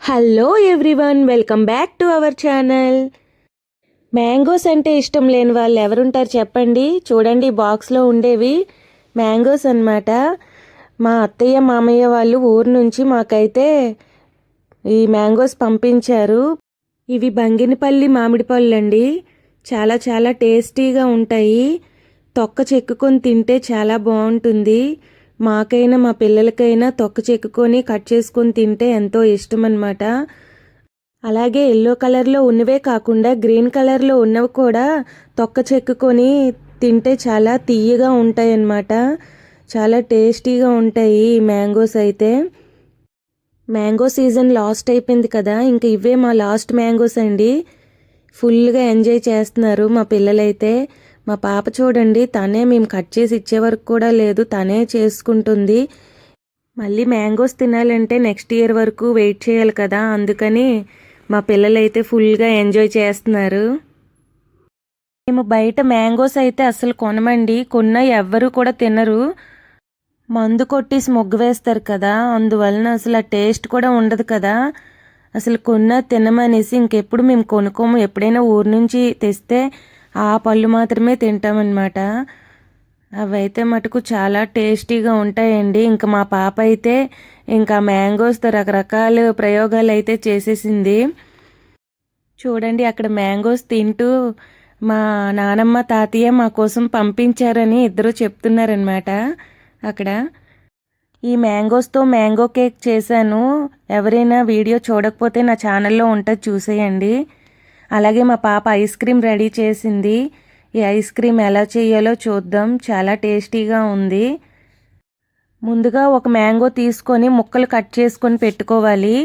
Hello everyone welcome back to our channel. Mangoes అంటే ఇష్టం లేని వాళ్ళు ఎవరుంటారు చెప్పండి. చూడండి బాక్స్లో ఉండేవి మ్యాంగోస్ అన్నమాట. మా అత్తయ్య మామయ్య వాళ్ళు ఊరు నుంచి మాకైతే ఈ మ్యాంగోస్ పంపించారు. ఇవి బంగినపల్లి మామిడి పళ్ళు అండి చాలా చాలా టేస్టీగా ఉంటాయి. తొక్క చెక్కుకొని తింటే చాలా బాగుంటుంది. మాకైనా మా పిల్లలకైనా తొక్క చెక్కుకొని కట్ చేసుకొని తింటే ఎంతో ఇష్టం అనమాట అలాగే ఎల్లో కలర్లో ఉన్నవే కాకుండా గ్రీన్ కలర్లో ఉన్నవి కూడా తొక్క చెక్కుకొని తింటే చాలా తీయగా ఉంటాయి అన్నమాట చాలా టేస్టీగా ఉంటాయి ఈ మ్యాంగోస్ అయితే. మ్యాంగో సీజన్ లాస్ట్ అయిపోయింది కదా ఇంకా ఇవే మా లాస్ట్ మ్యాంగోస్ అండి. ఫుల్గా ఎంజాయ్ చేస్తున్నారు మా పిల్లలైతే. మా పాప చూడండి తనే మేము కట్ చేసి ఇచ్చే వరకు కూడా లేదు తనే చేసుకుంటుంది. మళ్ళీ మ్యాంగోస్ తినాలంటే నెక్స్ట్ ఇయర్ వరకు వెయిట్ చేయాలి కదా అందుకని మా పిల్లలైతే ఫుల్గా ఎంజాయ్ చేస్తున్నారు. మేము బయట మ్యాంగోస్ అయితే అసలు కొనమండి కొన్న ఎవ్వరు కూడా తినరు. మందు కొట్టేసి మొగ్గు వేస్తారు కదా అందువలన అసలు ఆ టేస్ట్ కూడా ఉండదు కదా. అసలు కొన్న తినమనేసి ఇంకెప్పుడు మేము కొనుక్కోము ఎప్పుడైనా ఊరు నుంచి తెస్తే ఆ పళ్ళు మాత్రమే తింటామన్నమాట. అవైతే మటుకు చాలా టేస్టీగా ఉంటాయండి. ఇంకా మా పాప అయితే ఇంకా మ్యాంగోస్తో రకరకాల ప్రయోగాలు అయితే చేసేసింది. చూడండి అక్కడ మ్యాంగోస్ తింటూ మా నానమ్మ తాతయ్య మా కోసం పంపించారని ఇద్దరు చెప్తున్నారనమాట అక్కడ. ఈ మ్యాంగోస్తో మ్యాంగో కేక్ చేశాను. ఎవరైనా వీడియో చూడకపోతే నా ఛానల్లో ఉంటుంది చూసేయండి. అలాగే మా పాప ఐస్ క్రీమ్ రెడీ చేసింది. ఈ ఐస్ క్రీమ్ ఎలా చేయాలో చూద్దాం. చాలా టేస్టీగా ఉంది. ముందుగా ఒక మ్యాంగో తీసుకొని ముక్కలు కట్ చేసుకొని పెట్టుకోవాలి.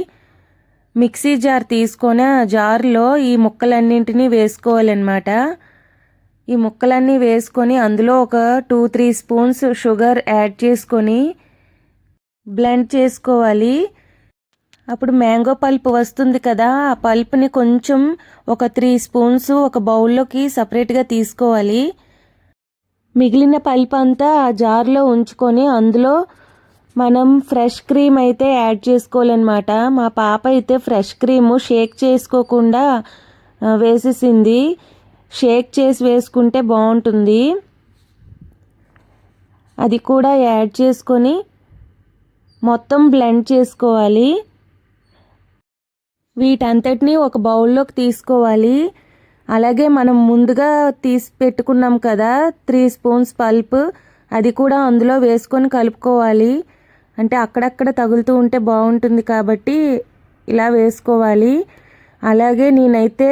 మిక్సీ జార్ తీసుకొని ఆ జార్లో ఈ ముక్కలన్నింటినీ వేసుకోవాలన్నమాట. ఈ ముక్కలన్నీ వేసుకొని అందులో ఒక two three spoons sugar add చేసుకొని బ్లెండ్ చేసుకోవాలి. అప్పుడు మ్యాంగో పల్ప్ వస్తుంది కదా ఆ పల్ప్ని కొంచెం ఒక త్రీ స్పూన్స్ ఒక బౌల్లోకి సపరేట్గా తీసుకోవాలి. మిగిలిన పల్ప్ అంతా ఆ జార్లో ఉంచుకొని అందులో మనం ఫ్రెష్ క్రీమ్ అయితే యాడ్ చేసుకోవాలన్నమాట. మా పాప అయితే ఫ్రెష్ క్రీమ్ షేక్ చేసుకోకుండా వేసేసింది. షేక్ చేసి వేసుకుంటే బాగుంటుంది. అది కూడా యాడ్ చేసుకొని మొత్తం బ్లెండ్ చేసుకోవాలి. వీటంతటినీ ఒక బౌల్లోకి తీసుకోవాలి. అలాగే మనం ముందుగా తీసి పెట్టుకున్నాం కదా త్రీ స్పూన్స్ పల్ప్. అది కూడా అందులో వేసుకొని కలుపుకోవాలి. అంటే అక్కడక్కడ తగులుతూ ఉంటే బాగుంటుంది కాబట్టి ఇలా వేసుకోవాలి. అలాగే నేనైతే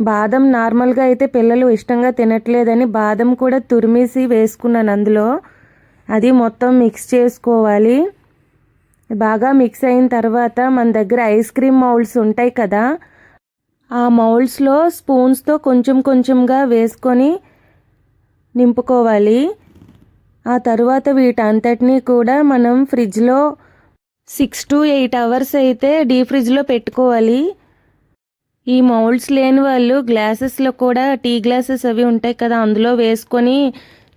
బాదం నార్మల్గా అయితే పిల్లలు ఇష్టంగా తినట్లేదని బాదం కూడా తురిమేసి వేసుకున్నాను అందులో. అది మొత్తం మిక్స్ చేసుకోవాలి. బాగా మిక్స్ అయిన తర్వాత మన దగ్గర ఐస్ క్రీమ్ మౌల్డ్స్ ఉంటాయి కదా ఆ మౌల్డ్స్లో స్పూన్స్తో కొంచెం కొంచెంగా వేసుకొని నింపుకోవాలి. ఆ తర్వాత వీటంతటినీ కూడా మనం ఫ్రిడ్జ్లో సిక్స్ టు ఎయిట్ అవర్స్ అయితే డీ ఫ్రిడ్జ్లో పెట్టుకోవాలి. ఈ మౌల్డ్స్ లేని వాళ్ళు గ్లాసెస్లో కూడా టీ గ్లాసెస్ అవి ఉంటాయి కదా అందులో వేసుకొని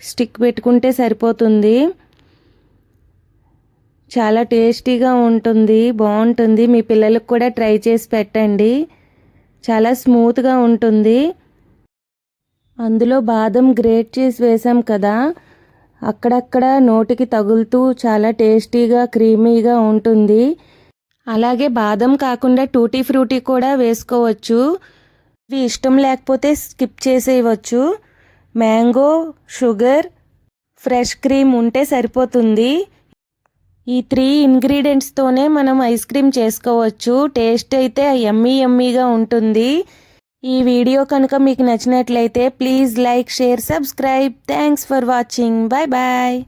స్టిక్ పెట్టుకుంటే సరిపోతుంది. చాలా టేస్టీగా ఉంటుంది బాగుంటుంది. మీ పిల్లలకు కూడా ట్రై చేసి పెట్టండి. చాలా స్మూత్గా ఉంటుంది. అందులో బాదం గ్రేట్ చేసి వేసాం కదా అక్కడక్కడ నోటికి తగులుతూ చాలా టేస్టీగా క్రీమీగా ఉంటుంది. అలాగే బాదం కాకుండా టూటీ ఫ్రూటీ కూడా వేసుకోవచ్చు. ఇవి ఇష్టం లేకపోతే స్కిప్ చేసేయవచ్చు. మ్యాంగో షుగర్ ఫ్రెష్ క్రీమ్ ఉంటే సరిపోతుంది. ఈ త్రీ ఇంగ్రీడియంట్స్తోనే మనం ఐస్ క్రీమ్ చేసుకోవచ్చు. టేస్ట్ అయితే ఎమ్మీ ఎమ్మీగా ఉంటుంది. ఈ వీడియో కనుక మీకు నచ్చినట్లయితే please like share subscribe. Thanks for watching. Bye bye.